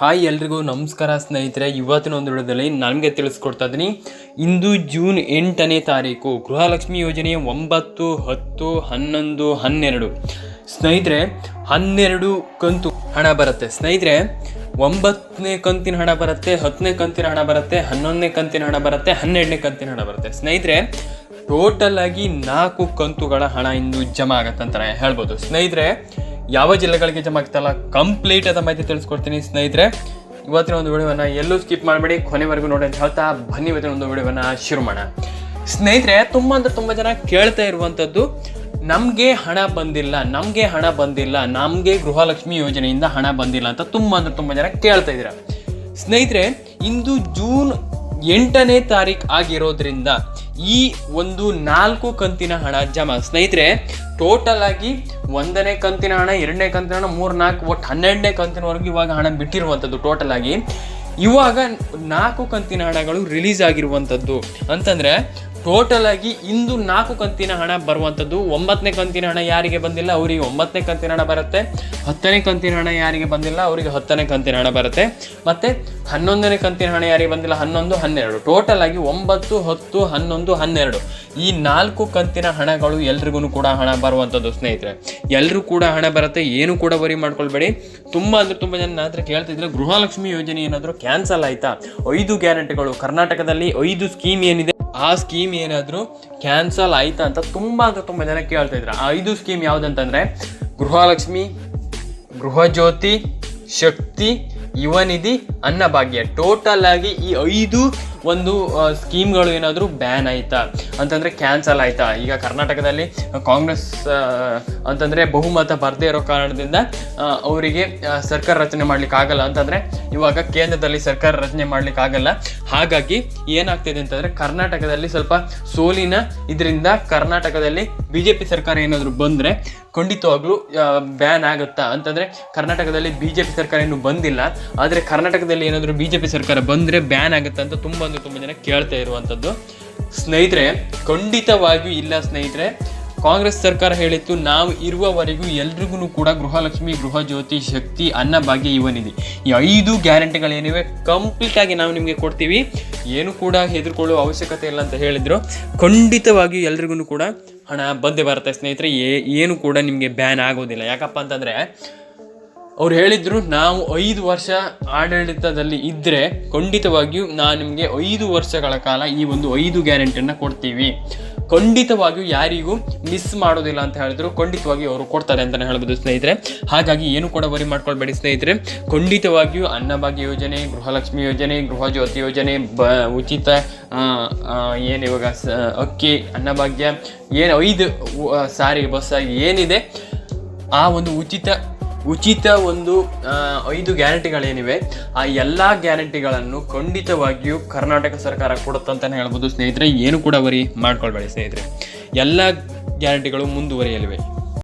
Hi ಎಲ್ರಿಗೂ ನಮಸ್ಕಾರ ಸ್ನೇಹಿತರೆ. ಇವತ್ತಿನ ಒಂದು ವಿಡಿಯೋದಲ್ಲಿ ನನಗೆ ತಿಳಿಸ್ಕೊಡ್ತಾ ಇದ್ದೀನಿ. ಇಂದು ಜೂನ್ ಎಂಟನೇ ತಾರೀಕು, ಗೃಹಲಕ್ಷ್ಮಿ ಯೋಜನೆ ಒಂಬತ್ತು, ಹತ್ತು, ಹನ್ನೊಂದು, ಹನ್ನೆರಡು. ಸ್ನೇಹಿತರೆ, ಹನ್ನೆರಡು ಕಂತು ಹಣ ಬರುತ್ತೆ. ಸ್ನೇಹಿತರೆ, ಒಂಬತ್ತನೇ ಕಂತಿನ ಹಣ ಬರುತ್ತೆ, ಹತ್ತನೇ ಕಂತಿನ ಹಣ ಬರುತ್ತೆ, ಹನ್ನೊಂದನೇ ಕಂತಿನ ಹಣ ಬರುತ್ತೆ, ಹನ್ನೆರಡನೇ ಕಂತಿನ ಹಣ ಬರುತ್ತೆ. ಸ್ನೇಹಿತರೆ, ಟೋಟಲ್ ಆಗಿ ನಾಲ್ಕು ಕಂತುಗಳ ಹಣ ಇಂದು ಜಮಾ ಆಗತ್ತೆ ಅಂತ ಹೇಳ್ಬೋದು. ಸ್ನೇಹಿತರೆ ಯಾವ ಜಿಲ್ಲೆಗಳಿಗೆ ಜಮಾ ಆಗ್ತಲ್ಲ ಕಂಪ್ಲೀಟ್ ಆದ ಮಾಹಿತಿ ತಿಳಿಸ್ಕೊಡ್ತೀನಿ ಸ್ನೇಹಿತರೆ. ಇವತ್ತಿನ ಒಂದು ವಿಡಿಯೋವನ್ನು ಎಲ್ಲೂ ಸ್ಕಿಪ್ ಮಾಡಬೇಡಿ. ಕೊನೆವರೆಗೂ ನೋಡಿ ಅಂತ ಹೇಳ್ತಾ ಬನ್ನಿ ಇವತ್ತಿನ ಒಂದು ವಿಡಿಯೋವನ್ನು ಶುರು ಮಾಡೋಣ. ಸ್ನೇಹಿತರೆ, ತುಂಬ ಅಂದರೆ ತುಂಬ ಜನ ಕೇಳ್ತಾ ಇರುವಂಥದ್ದು ನಮಗೆ ಹಣ ಬಂದಿಲ್ಲ, ನಮಗೆ ಹಣ ಬಂದಿಲ್ಲ, ನಮಗೆ ಗೃಹಲಕ್ಷ್ಮಿ ಯೋಜನೆಯಿಂದ ಹಣ ಬಂದಿಲ್ಲ ಅಂತ ತುಂಬ ಅಂದರೆ ತುಂಬ ಜನ ಕೇಳ್ತಾ ಇದ್ದೀರಾ. ಸ್ನೇಹಿತರೆ, ಇಂದು ಜೂನ್ ಎಂಟನೇ ತಾರೀಕು ಆಗಿರೋದ್ರಿಂದ ಈ ಒಂದು ನಾಲ್ಕು ಕಂತಿನ ಹಣ ಜಮಾ ಸ್ನೇಹಿತರೆ ಟೋಟಲ್ ಆಗಿ ಒಂದನೇ ಕಂತಿನ ಹಣ, ಎರಡನೇ ಕಂತಿನ ಹಣ ಮೂರು ನಾಲ್ಕು ಒಟ್ಟು ಹನ್ನೆರಡನೇ ಕಂತಿನವರೆಗೂ ಇವಾಗ ಹಣ ಬಿಟ್ಟಿರುವಂಥದ್ದು ಟೋಟಲ್ ಆಗಿ. ಇವಾಗ ನಾಲ್ಕು ಕಂತಿನ ಹಣಗಳು ರಿಲೀಸ್ ಆಗಿರುವಂಥದ್ದು. ಅಂತಂದ್ರೆ ಟೋಟಲ್ ಆಗಿ ಇಂದು ನಾಲ್ಕು ಕಂತಿನ ಹಣ ಬರುವಂಥದ್ದು ಒಂಬತ್ತನೇ ಕಂತಿನ ಹಣ ಯಾರಿಗೆ ಬಂದಿಲ್ಲ? ಅವರಿಗೆ ಒಂಬತ್ತನೇ ಕಂತಿನ ಹಣ ಬರುತ್ತೆ. ಹತ್ತನೇ ಕಂತಿನ ಹಣ ಯಾರಿಗೆ ಬಂದಿಲ್ಲ? ಅವರಿಗೆ ಹತ್ತನೇ ಕಂತಿನ ಹಣ ಬರುತ್ತೆ. ಮತ್ತೆ ಹನ್ನೊಂದನೇ ಕಂತಿನ ಹಣ ಯಾರಿಗೆ ಬಂದಿಲ್ಲ? ಹನ್ನೊಂದು, ಹನ್ನೆರಡು. ಟೋಟಲ್ ಆಗಿ ಒಂಬತ್ತು, ಹತ್ತು, ಹನ್ನೊಂದು, ಹನ್ನೆರಡು. ಈ ನಾಲ್ಕು ಕಂತಿನ ಹಣಗಳು ಎಲ್ರಿಗೂ ಕೂಡ ಹಣ ಬರುವಂಥದ್ದು ಸ್ನೇಹಿತರೆ. ಎಲ್ಲರೂ ಕೂಡ ಹಣ ಬರುತ್ತೆ. ಏನು ಕೂಡ ವರಿ ಮಾಡ್ಕೊಳ್ಬೇಡಿ. ತುಂಬ ಅಂದರೆ ತುಂಬ ಜನ ಹತ್ರ ಕೇಳ್ತಿದ್ರೆ, ಗೃಹಲಕ್ಷ್ಮಿ ಯೋಜನೆ ಏನಾದರೂ ಕ್ಯಾನ್ಸಲ್ ಆಯ್ತಾ? ಐದು ಗ್ಯಾರಂಟಿಗಳು ಕರ್ನಾಟಕದಲ್ಲಿ ಐದು ಸ್ಕೀಮ್ ಏನಿದೆ? ಆ ಸ್ಕೀಮ್ ಏನಾದರೂ ಕ್ಯಾನ್ಸಲ್ ಆಯ್ತಾ ಅಂತ ತುಂಬ ಅಂತ ತುಂಬ ಜನ ಕೇಳ್ತಾ ಇದ್ರು. ಆ ಐದು ಸ್ಕೀಮ್ ಯಾವುದಂತಂದರೆ ಗೃಹಲಕ್ಷ್ಮಿ, ಗೃಹಜ್ಯೋತಿ, ಶಕ್ತಿ ಯುವನಿಧಿ ಅನ್ನಭಾಗ್ಯ. ಟೋಟಲ್ ಆಗಿ ಈ ಐದು ಒಂದು ಸ್ಕೀಮ್ಗಳು ಏನಾದರೂ ಬ್ಯಾನ್ ಆಯಿತಾ? ಅಂತಂದರೆ ಕ್ಯಾನ್ಸಲ್ ಆಯಿತಾ? ಈಗ ಕರ್ನಾಟಕದಲ್ಲಿ ಕಾಂಗ್ರೆಸ್ ಅಂತಂದರೆ ಬಹುಮತ ಬರದೇ ಇರೋ ಕಾರಣದಿಂದ ಅವರಿಗೆ ಸರ್ಕಾರ ರಚನೆ ಮಾಡ್ಲಿಕ್ಕೆ ಆಗಲ್ಲ. ಅಂತಂದರೆ ಇವಾಗ ಕೇಂದ್ರದಲ್ಲಿ ಸರ್ಕಾರ ರಚನೆ ಮಾಡ್ಲಿಕ್ಕೆ ಆಗಲ್ಲ. ಹಾಗಾಗಿ ಏನಾಗ್ತಿದೆ ಅಂತಂದರೆ ಕರ್ನಾಟಕದಲ್ಲಿ ಸ್ವಲ್ಪ ಸೋಲಿನ ಇದರಿಂದ ಕರ್ನಾಟಕದಲ್ಲಿ ಬಿ ಜೆ ಪಿ ಸರ್ಕಾರ ಏನಾದರೂ ಬಂದರೆ ಖಂಡಿತವಾಗ್ಲೂ ಬ್ಯಾನ್ ಆಗುತ್ತಾ? ಅಂತಂದರೆ ಕರ್ನಾಟಕದಲ್ಲಿ ಬಿ ಜೆ ಪಿ ಸರ್ಕಾರ ಇನ್ನೂ ಬಂದಿಲ್ಲ. ಆದರೆ ಕರ್ನಾಟಕದಲ್ಲಿ ಏನಾದರೂ ಬಿ ಜೆ ಪಿ ಸರ್ಕಾರ ಬಂದರೆ ಬ್ಯಾನ್ ಆಗುತ್ತಾ ಅಂತ ತುಂಬ ಅಂದರೆ ತುಂಬ ಜನ ಕೇಳ್ತಾ ಇರುವಂಥದ್ದು ಸ್ನೇಹಿತರೆ, ಖಂಡಿತವಾಗಿಯೂ ಇಲ್ಲ ಸ್ನೇಹಿತರೆ. ಕಾಂಗ್ರೆಸ್ ಸರ್ಕಾರ ಹೇಳಿತ್ತು ನಾವು ಇರುವವರೆಗೂ ಎಲ್ರಿಗೂ ಕೂಡ ಗೃಹಲಕ್ಷ್ಮಿ, ಗೃಹಜ್ಯೋತಿ, ಶಕ್ತಿ ಅನ್ನಭಾಗ್ಯ ಇವನಿದೆ. ಈ ಐದು ಗ್ಯಾರಂಟಿಗಳೇನಿವೆ ಕಂಪ್ಲೀಟ್ ಆಗಿ ನಾವು ನಿಮಗೆ ಕೊಡ್ತೀವಿ. ಏನು ಕೂಡ ಹೆದರ್ಕೊಳ್ಳುವ ಅವಶ್ಯಕತೆ ಇಲ್ಲ ಅಂತ ಹೇಳಿದ್ರು. ಖಂಡಿತವಾಗಿಯೂ ಎಲ್ರಿಗೂ ಕೂಡ ಹಣ ಬಂದೇ ಬರುತ್ತೆ ಸ್ನೇಹಿತರೆ ಏನು ಕೂಡ ನಿಮಗೆ ಬ್ಯಾನ್ ಆಗೋದಿಲ್ಲ. ಯಾಕಪ್ಪ ಅಂತಂದರೆ, ಅವ್ರು ಹೇಳಿದ್ರು, ನಾವು ಐದು ವರ್ಷ ಆಡಳಿತದಲ್ಲಿ ಇದ್ದರೆ ಖಂಡಿತವಾಗಿಯೂ ನಾನು ನಿಮಗೆ ಐದು ವರ್ಷಗಳ ಕಾಲ ಈ ಒಂದು ಐದು ಗ್ಯಾರಂಟಿಯನ್ನು ಕೊಡ್ತೀವಿ. ಖಂಡಿತವಾಗಿಯೂ ಯಾರಿಗೂ ಮಿಸ್ ಮಾಡೋದಿಲ್ಲ ಅಂತ ಹೇಳಿದ್ರು ಖಂಡಿತವಾಗಿ ಅವರು ಕೊಡ್ತಾರೆ ಅಂತಲೇ ಹೇಳ್ಬೋದು ಸ್ನೇಹಿತರೆ. ಹಾಗಾಗಿ ಏನು ಕೂಡ ಬರಿ ಮಾಡ್ಕೊಳ್ಬೇಡಿ ಸ್ನೇಹಿತರೆ. ಖಂಡಿತವಾಗಿಯೂ ಅನ್ನಭಾಗ್ಯ ಯೋಜನೆ, ಗೃಹಲಕ್ಷ್ಮಿ ಯೋಜನೆ ಗೃಹ ಜ್ಯೋತಿ ಯೋಜನೆ, ಬ, ಉಚಿತ ಏನು ಇವಾಗ ಅಕ್ಕಿ ಅನ್ನಭಾಗ್ಯ ಏನು ಐದು ಸಾರಿ ಬಸ್ಸಾಗಿ ಏನಿದೆ, ಆ ಒಂದು ಉಚಿತ ಉಚಿತ ಒಂದು ಐದು ಗ್ಯಾರಂಟಿಗಳೇನಿವೆ, ಆ ಎಲ್ಲ ಗ್ಯಾರಂಟಿಗಳನ್ನು ಖಂಡಿತವಾಗಿಯೂ ಕರ್ನಾಟಕ ಸರ್ಕಾರ ಕೊಡುತ್ತಂತಲೇ ಹೇಳ್ಬೋದು ಸ್ನೇಹಿತರೆ. ಏನು ಕೂಡ ವರಿ ಮಾಡ್ಕೊಳ್ಬೇಡಿ ಸ್ನೇಹಿತರೆ. ಎಲ್ಲ ಗ್ಯಾರಂಟಿಗಳು ಮುಂದುವರಿಯಲಿವೆ.